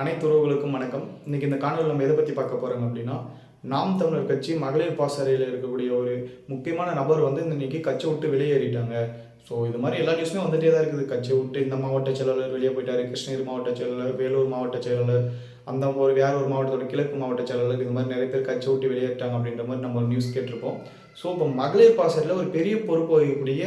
அனைத்து உறவுகளுக்கும் வணக்கம். இன்னைக்கு இந்த காணொலி நம்ம எதை பற்றி பார்க்க போகிறோம் அப்படின்னா நாம் தமிழர் கட்சி மகளிர் பாசறையில் இருக்கக்கூடிய ஒரு முக்கியமான நபர் வந்து இந்த இன்னைக்கு கட்சி விட்டு வெளியேறிட்டாங்க. ஸோ இது மாதிரி எல்லா நியூஸுமே வந்துகிட்டே தான் இருக்குது. கட்சி விட்டு இந்த மாவட்ட செயலாளர் வெளியே போயிட்டாரு. கிருஷ்ணகிரி மாவட்ட செயலாளர் வேலூர் மாவட்ட செயலாளர் அந்த ஒரு வேற ஒரு மாவட்டத்தோட கிழக்கு மாவட்ட செயலாளர் இது மாதிரி நிறைய பேர் கட்சி விட்டு வெளியேற்றாங்க அப்படின்ற மாதிரி நம்ம நியூஸ் கேட்டிருப்போம். ஸோ இப்போ மகளிர் பாசத்தில் ஒரு பெரிய பொறுப்பு வகிக்கக்கூடிய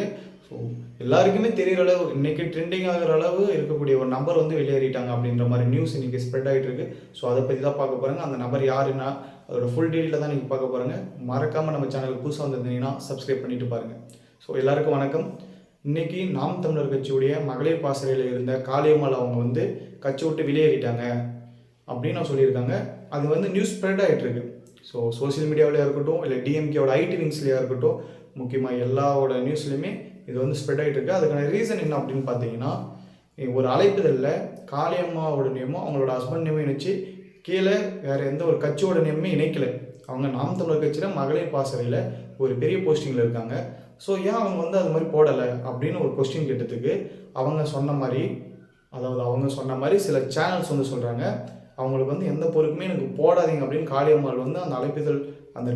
ஸோ எல்லாருக்குமே தெரிகிற அளவு இன்னைக்கு ட்ரெண்டிங் ஆகிற அளவு இருக்கக்கூடிய ஒரு நம்பர் வந்து வெளியேறிட்டாங்க அப்படின்ற மாதிரி நியூஸ் இன்னைக்கு ஸ்ப்ரெட் ஆகிட்டு இருக்கு. ஸோ அதை பற்றி தான் பார்க்க போகிறாங்க அந்த நபர் யாருன்னா அதோட ஃபுல் டீட்டெயில் தான் நீங்கள் பார்க்க போகிறாங்க மறக்காமல் நம்ம சேனலுக்கு புதுசாக வந்திருந்தீங்கன்னா சப்ஸ்கிரைப் பண்ணிட்டு பாருங்கள் ஸோ எல்லாருக்கும் வணக்கம். இன்னைக்கு நாம் தமிழர் கட்சியுடைய மகளிர் பாசறையில் இருந்த காளியம்மாள் அவங்க வந்து கட்சி விட்டு வெளியேறிட்டாங்க அப்படின்னு சொல்லியிருக்காங்க. அது வந்து நியூஸ் ஸ்ப்ரெட் ஆகிட்டுருக்கு ஸோ சோஷியல் மீடியாவிலையாக இருக்கட்டும் இல்லை டிஎம்கேவோட ஐடி விங்ஸ்லையாக இருக்கட்டும் முக்கியமாக எல்லாவோட நியூஸ்லையுமே இது வந்து ஸ்ப்ரெட் ஆகிட்டு இருக்கு. அதுக்கான ரீசன் என்ன அப்படின்னு பார்த்தீங்கன்னா ஒரு அழைப்புதலில் காளியம்மாவோட நேமும் அவங்களோட ஹஸ்பண்ட் நேமும் இணைச்சு கீழே வேறு எந்த ஒரு கட்சியோட நேமுமே இணைக்கல. அவங்க நாம் தமிழர் கட்சியில் மகளிர் பாசறையில் ஒரு பெரிய போஸ்டிங்கில் இருக்காங்க. ஸோ ஏன் அவங்க வந்து அது மாதிரி போடலை அப்படின்னு ஒரு கொஸ்டின் கேட்டதுக்கு அவங்க சொன்ன மாதிரி அதாவது அவங்க சொன்ன மாதிரி சில சேனல்ஸ் வந்து சொல்கிறாங்க அவங்களுக்கு வந்து எந்த பொறுப்புமே எனக்கு போடாதீங்க அப்படின்னு காளியம்மாள் வந்து அந்த அழைப்பிதழ் அந்த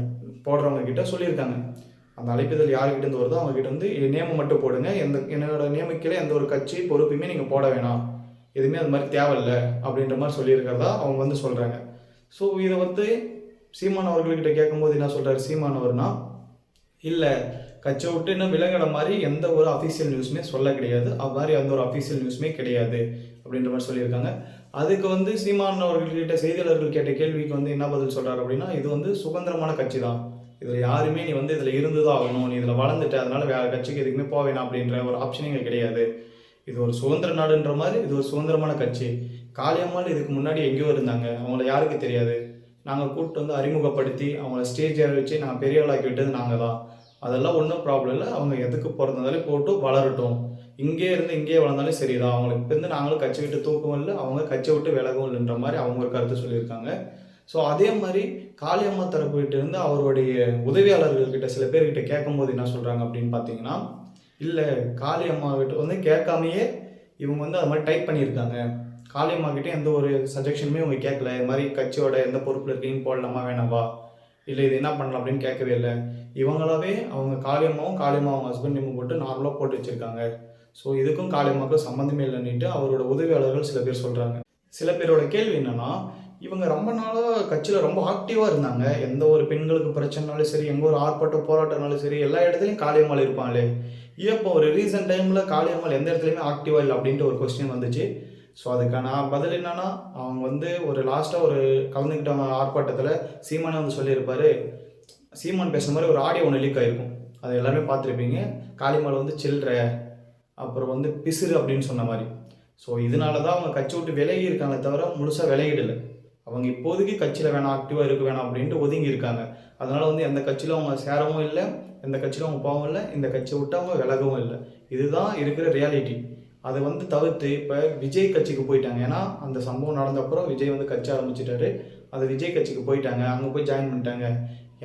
போடுறவங்க கிட்ட சொல்லியிருக்காங்க. அந்த அழைப்பிதழ் யாருக்கிட்ட இருந்து வருதோ அவங்க கிட்ட வந்து நேமம் மட்டும் போடுங்க. எந்த என்னோட நியமிக்கல எந்த ஒரு கட்சி பொறுப்புமே நீங்கள் போட வேணாம். எதுவுமே அது மாதிரி தேவையில்ல. அப்படின்ற மாதிரி சொல்லியிருக்கிறதா அவங்க வந்து சொல்கிறாங்க ஸோ இதை வந்து சீமான் அவர்கள்கிட்ட கேட்கும்போது என்ன சொல்கிறாரு சீமான் இல்லை கட்சியை விட்டு இன்னும் மாதிரி எந்த ஒரு அஃபீஷியல் நியூஸுமே சொல்ல கிடையாது. அது மாதிரி எந்த ஒரு அஃபீஷியல் நியூஸுமே கிடையாது அப்படின்ற மாதிரி சொல்லியிருக்காங்க. அதுக்கு வந்து சீமான் அவர்கள்கிட்ட செய்தியாளர்கள் கேட்ட கேள்விக்கு வந்து என்ன பதில் சொல்கிறார் அப்படின்னா இது வந்து சுதந்திரமான கட்சி தான் இதில் யாருமே நீ வந்து இதில் இருந்து தான் ஆகணும். நீ இதில் வளர்ந்துட்ட அதனால வேற கட்சிக்கு எதுக்குமே போக வேணாம் அப்படின்ற ஒரு ஆப்ஷனே இங்கே கிடையாது. இது ஒரு சுதந்திர நாடுன்ற மாதிரி இது ஒரு சுதந்திரமான கட்சி. காளியம்மாள் இதுக்கு முன்னாடி எங்கேயோ இருந்தாங்க. அவங்கள யாருக்கு தெரியாது? நாங்கள் கூப்பிட்டு வந்து அறிமுகப்படுத்தி அவங்கள ஸ்டேஜ் ஏற வச்சு நாங்கள் பெரிய ஆளாக்கி விட்டது நாங்கள் தான் அதெல்லாம் ஒன்றும் ப்ராப்ளம் இல்லை. அவங்க எதுக்கு பிறந்ததாலே போட்டு வளரட்டும். இங்கே இருந்து இங்கேயே வளர்ந்தாலும் சரிதான். அவங்களுக்கு இப்போ இருந்து நாங்களும் கட்சி விட்டு தூக்கவும் இல்லை. அவங்க கட்சி விட்டு விலகவும் இல்லைன்ற மாதிரி அவங்க ஒரு கருத்து சொல்லியிருக்காங்க. ஸோ அதே மாதிரி காளியம்மா தரப்புகிட்ட இருந்து அவருடைய உதவியாளர்கள்கிட்ட சில பேர்கிட்ட கேட்கும்போது என்ன சொல்கிறாங்க அப்படின்னு பார்த்தீங்கன்னா இல்லை காளியம்மா கிட்ட வந்து கேட்காமையே இவங்க வந்து அது மாதிரி டைப் பண்ணியிருக்காங்க. காளியம்மா கிட்டே எந்த ஒரு சஜஷனுமே இவங்க கேட்கல இது மாதிரி கட்சியோட எந்த பொறுப்பில் இருக்கீங்கன்னு போடலாமா வேணாவா? இல்லை இது என்ன பண்ணலாம் அப்படின்னு கேட்கவே இல்லை. இவங்களாவே அவங்க காளியம்மாவும் காளியம்மா அவங்க ஹஸ்பண்ட் நேம் போட்டு நார்மலாக போட்டு வச்சுருக்காங்க. ஸோ இதுக்கும் காளியம்மாவுக்கும் சம்மந்தமே இல்லைன்னுட்டு அவரோட உதவியாளர்கள் சில பேர் சொல்கிறாங்க சில பேரோட கேள்வி என்னன்னா இவங்க ரொம்ப நாளாக கட்சியில் ரொம்ப ஆக்டிவாக இருந்தாங்க. எந்த ஒரு பெண்களுக்கு பிரச்சனைனாலும் சரி எங்கே ஒரு ஆர்ப்பாட்டம் போராட்டம்னாலும் சரி எல்லா இடத்துலையும் காளியம்மாள் இருப்பாங்களே. ஏன் இப்போ ஒரு ரீசன்ட் டைமில் காளியம்மாள் எந்த இடத்துலையுமே ஆக்டிவாக இல்லை அப்படின்ட்டு ஒரு கொஸ்டின் வந்துச்சு. ஸோ அதுக்கான பதில் என்னன்னா அவங்க வந்து ஒரு லாஸ்ட்டாக ஒரு கலந்துக்கிட்ட ஆர்ப்பாட்டத்தில் சீமானே வந்து சொல்லியிருப்பாரு சீமான் பேசுகிற மாதிரி ஒரு ஆடியோ ஒன்று லீக் ஆகிருக்கும் அதை எல்லாருமே பார்த்துருப்பீங்க. காளியம்மாள் வந்து சில்ற அப்புறம் வந்து பிசுறு அப்படின்னு சொன்ன மாதிரி. ஸோ இதனால தான் அவங்க கட்சி விட்டு விலகி இருக்காங்களே தவிர முழுசாக விலகிடலை அவங்க இப்போதைக்கு கட்சியில் வேணாம் ஆக்டிவாக இருக்க வேணாம் அப்படின்ட்டு ஒதுங்கி இருக்காங்க. அதனால வந்து எந்த கட்சியிலும் அவங்க சேரவும் இல்லை எந்த கட்சியிலும் அவங்க போகவும் இல்லை இந்த கட்சியை விட்டு அவங்க விலகவும் இல்லை. இதுதான் இருக்கிற ரியாலிட்டி அதை வந்து தவிர்த்து இப்போ விஜய் கட்சிக்கு போயிட்டாங்க. ஏன்னா அந்த சம்பவம் நடந்த அப்புறம் விஜய் வந்து கட்சி ஆரம்பிச்சிட்டாரு. அது விஜய் கட்சிக்கு போயிட்டாங்க. அங்கே போய் ஜாயின் பண்ணிட்டாங்க.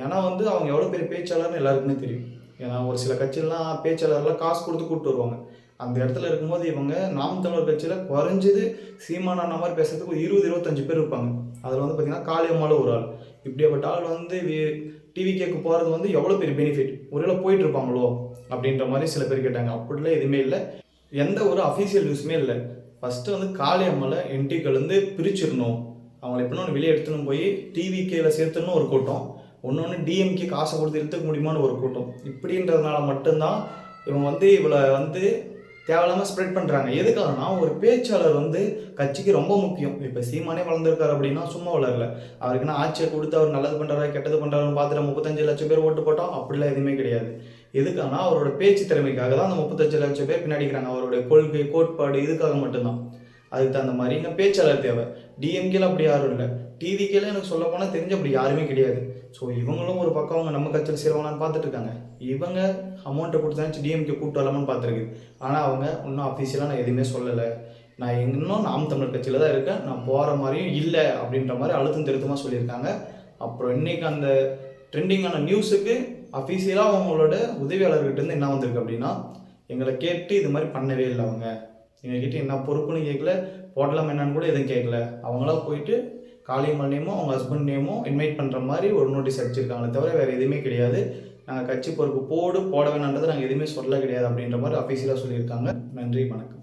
ஏன்னா வந்து அவங்க எவ்வளோ பெரிய பேச்சாளர்னு எல்லாருக்குமே தெரியும். ஏன்னா ஒரு சில கட்சியெல்லாம் பேச்சாளர்லாம் காசு கொடுத்து கூப்பிட்டு வருவாங்க. அந்த இடத்துல இருக்கும்போது இவங்க நாம் தமிழர் கட்சியில் குறைஞ்சது சீமான அண்ணா மாதிரி பேசுறதுக்கு ஒரு இருபது இருபத்தஞ்சு பேர் இருப்பாங்க. அதில் வந்து பார்த்தீங்கன்னா காளியம்மாவில் ஒரு ஆள். இப்படியாப்பட்ட ஆள் வந்து டிவி கேக்கு போகிறது வந்து எவ்வளோ பெரிய பெனிஃபிட் ஒருவேளை போயிட்டு இருப்பாங்களோ? அப்படின்ற மாதிரி சில பேர் கேட்டாங்க. அப்படிலாம் எதுவுமே இல்லை. எந்த ஒரு அஃபீஷியல் நியூஸுமே இல்லை. ஃபஸ்ட்டு வந்து காளியம்மால என்டிக்கிலேருந்து வந்து பிரிச்சிடணும். அவங்கள எப்படின்னு வெளியே எடுத்துன்னு போய் டிவிகேல சேர்த்துன்னு ஒரு கூட்டம். ஒன்று ஒன்று டிஎம்கே காசை கொடுத்து எடுத்துக்க முடியுமான்னு ஒரு கூட்டம். இப்படின்றதுனால மட்டும்தான் இவங்க வந்து இவளை வந்து தேவையில்லாமல் ஸ்ப்ரெட் பண்ணுறாங்க எதுக்காகனா ஒரு பேச்சாளர் வந்து கட்சிக்கு ரொம்ப முக்கியம். இப்போ சீமானே வளர்ந்துருக்காரு அப்படின்னா சும்மா வளரல. அவருக்குன்னா ஆட்சியை கொடுத்து அவர் நல்லது பண்ணுறாரு கெட்டது பண்ணுறாருன்னு பார்த்துட்டு முப்பத்தஞ்சு லட்சம் பேர் ஓட்டு போட்டோம். அப்படிலாம் எதுவுமே கிடையாது. எதுக்கானா அவரோட பேச்சு திறமைக்காக தான் அந்த முப்பத்தஞ்சு லட்சம் பேர் பின்னாடிக்கிறாங்க அவருடைய கொள்கை கோட்பாடு இதுக்காக மட்டும்தான். அதுக்கு தகுந்த மாதிரி இங்கே பேச்சாளர் தேவை. டிஎம்கேல அப்படி யாரும் இல்லை. டிவிக்கேல எனக்கு சொல்ல போனால் தெரிஞ்ச அப்படி யாருமே கிடையாது. ஸோ இவங்களும் ஒரு பக்கம் அவங்க நம்ம கட்சியில் சேருவாங்களான்னு பார்த்துட்டு இருக்காங்க. இவங்க அமௌண்ட்டை கொடுத்தாச்சு டிஎம்கே கூப்பிட்டு வரலாமான்னு பார்த்துருக்கு. ஆனால் அவங்க இன்னும் அஃபீஷியலாக நான் எதுவுமே சொல்லலை. நான் இன்னும் நாம் தமிழர் கட்சியில் தான் இருக்கேன். நான் போகிற மாதிரியும் இல்லை அப்படின்ற மாதிரி அழுத்தம் திருத்தமாக சொல்லியிருக்காங்க. அப்புறம் இன்னைக்கு அந்த ட்ரெண்டிங்கான நியூஸுக்கு அஃபீஷியலாக அவங்களோட உதவியாளர்கிட்ட இருந்து என்ன வந்திருக்கு அப்படின்னா எங்களை கேட்டு இது மாதிரி பண்ணவே இல்லை அவங்க. எங்ககிட்ட என்ன பொறுப்புன்னு கேட்கல போடலாம் என்னன்னு கூட எதுவும் கேட்கல அவங்களா போயிட்டு காளியம்மாள் நேமும் அவங்க ஹஸ்பண்ட் நேமும் இன்வைட் பண்ணுற மாதிரி ஒரு நோட்டீஸ் அடிச்சிருக்காங்களே தவிர வேறு எதுவுமே கிடையாது. நாங்கள் கட்சி பொறுப்பு போடு போட வேணான்றதை நாங்கள் எதுவுமே சொல்ல கிடையாது அப்படின்ற மாதிரி அஃபீஷியலாக சொல்லியிருக்காங்க. நன்றி வணக்கம்.